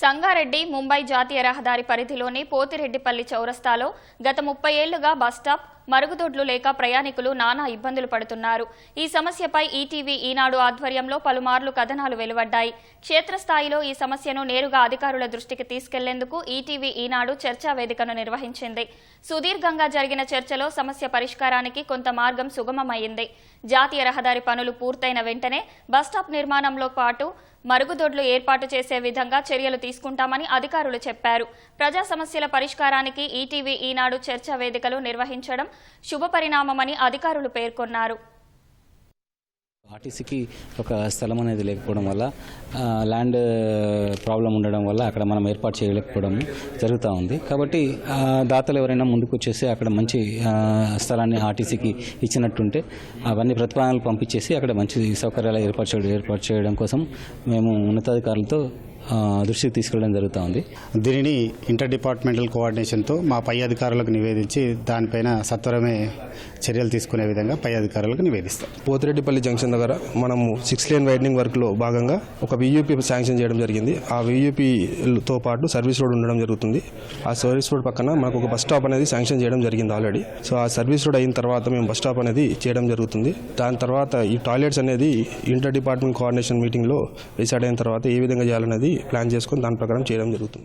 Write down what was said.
సంగారెడ్డి ముంబై జాతీయ రహదారి పరిధిలోని పోతిరెడ్డిపల్లి చౌరస్తాలో గత ముప్పై ఏళ్ళుగా బస్టాప్ మరుగుదొడ్లు లేక ప్రయాణికులు నానా ఇబ్బందులు పడుతున్నారు. ఈ సమస్యపై ఈటీవీ ఈనాడు ఆధ్వర్యంలో పలుమార్లు కథనాలు వెలువడ్డాయి. క్షేత్రస్థాయిలో ఈ సమస్యను నేరుగా అధికారుల దృష్టికి తీసుకెళ్ళేందుకు ఈటీవీ ఈనాడు చర్చా వేదికను నిర్వహించింది. సుదీర్ఘంగా జరిగిన చర్చలో సమస్య పరిష్కారానికి కొంత మార్గం సుగమమైంది. జాతీయ రహదారి పనులు పూర్తయిన వెంటనే బస్టాప్ నిర్మాణంలో పాటు మరుగుదొడ్లు ఏర్పాటు చేసే విధంగా చర్యలు తీసుకుంటామని అధికారులు చెప్పారు. ప్రజా సమస్యల పరిష్కారానికి ఈటీవీ ఈనాడు చర్చా వేదికలు నిర్వహించడం శుభపరిణామమని అధికారులు పేర్కొన్నారు. ఆర్టీసీకి ఒక స్థలం అనేది లేకపోవడం వల్ల ల్యాండ్ ప్రాబ్లం ఉండడం వల్ల అక్కడ మనం ఏర్పాటు చేయలేకపోవడం జరుగుతూ ఉంది. కాబట్టి దాతలు ఎవరైనా ముందుకు వచ్చేసి అక్కడ మంచి స్థలాన్ని ఆర్టీసీకి ఇచ్చినట్టుంటే అవన్నీ ప్రతిపాదనలు పంపించేసి అక్కడ మంచి సౌకర్యాలు ఏర్పాటు చేయడం ఏర్పాటు చేయడం కోసం మేము ఉన్నతాధికారులతో దృష్టికి తీసుకెళ్ళడం జరుగుతూ ఉంది. దీనిని ఇంటర్ డిపార్ట్మెంటల్ కోఆర్డినేషన్తో మా పై అధికారులకు నివేదించి దానిపైన సత్వరమే చర్యలు తీసుకునే విధంగా పై అధికారులకు నివేదిస్తాం. పోతిరెడ్డిపల్లి జంక్షన్ దగ్గర మనము సిక్స్ లేన్ వైడనింగ్ వర్క్లో భాగంగా ఒక వియూపీ శాంక్షన్ చేయడం జరిగింది. ఆ వియూపీతో పాటు సర్వీస్ రోడ్ ఉండడం జరుగుతుంది. ఆ సర్వీస్ రోడ్ పక్కన మనకు ఒక బస్ స్టాప్ అనేది శాంక్షన్ చేయడం జరిగింది ఆల్రెడీ. సో ఆ సర్వీస్ రోడ్ అయిన తర్వాత మేము బస్ స్టాప్ అనేది చేయడం జరుగుతుంది. దాని తర్వాత ఈ టాయిలెట్స్ అనేది ఇంటర్ డిపార్ట్మెంట్ కోఆర్డినేషన్ మీటింగ్లో డిసైడ్ అయిన తర్వాత ఏ విధంగా చేయాలనేది ప్లాన్ చేసుకొని దాని ప్రకారం చేయడం జరుగుతుంది.